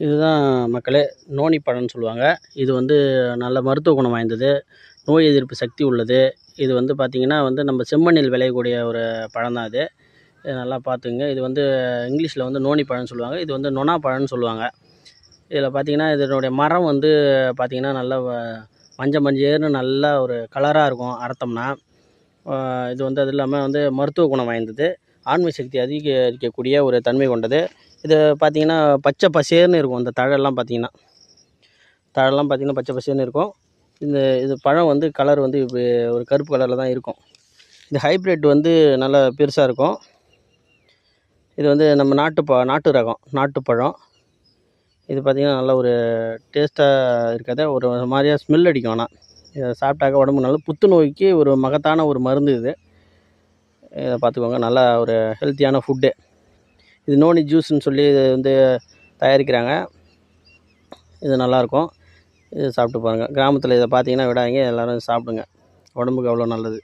இதுதான் மக்களே நோனி பழம்னு சொல்லுவாங்க. இது வந்து நல்ல மருத்துவ குணம் வாய்ந்தது நோய் எதிர்ப்பு சக்தி உள்ளது. இது வந்து பார்த்திங்கன்னா வந்து நம்ம செம்மண்ணில் விளையக்கூடிய ஒரு பழம் தான் அது. நல்லா பார்த்துங்க இது வந்து இங்கிலீஷில் வந்து நோனி பழம்னு சொல்லுவாங்க. இது வந்து நொனா பழம்னு சொல்லுவாங்க. இதில் பார்த்திங்கன்னா இதனுடைய மரம் வந்து பார்த்திங்கன்னா நல்லா வ- மஞ்ச மஞ்சேர்னு நல்லா ஒரு கலராக இருக்கும் அறுத்தோம்னா. இது வந்து அது இல்லாமல் வந்து மருத்துவ குணம் வாய்ந்தது. ஆண்மை சக்தி அதிகரிக்கக்கூடிய ஒரு தன்மை கொண்டது. இது பார்த்திங்கன்னா பச்சை பசேர்னு இருக்கும் இந்த தழெல்லாம் பார்த்திங்கன்னா தழெல்லாம் பார்த்திங்கன்னா பச்சை பசேர்னு இருக்கும். இந்த இது பழம் வந்து கலர் வந்து இப்படி ஒரு கருப்பு கலரில் தான் இருக்கும். இது ஹைப்ரிட் வந்து நல்லா பெருசாக இருக்கும். இது வந்து நம்ம நாட்டு ப நாட்டு ரகம் நாட்டுப்பழம் இது பார்த்திங்கன்னா நல்ல ஒரு டேஸ்ட்டாக இருக்காத ஒரு மாதிரியாக ஸ்மெல் அடிக்கும் ஆனால் இதை சாப்பிட்டாக்க உடம்பு நல்ல புத்துநோய்க்கு ஒரு மகத்தான ஒரு மருந்து இது. இதை பார்த்துக்கோங்க நல்லா ஒரு ஹெல்த்தியான ஃபுட்டு இது நோனி ஜூஸ்ன்னு சொல்லி இது வந்து தயாரிக்கிறாங்க. இது நல்லாயிருக்கும். இது சாப்பிட்டு பாருங்கள் கிராமத்தில் இதை பார்த்தீங்கன்னா விடாதீங்க. எல்லோரும் சாப்பிடுங்க. உடம்புக்கு அவ்வளோ நல்லது.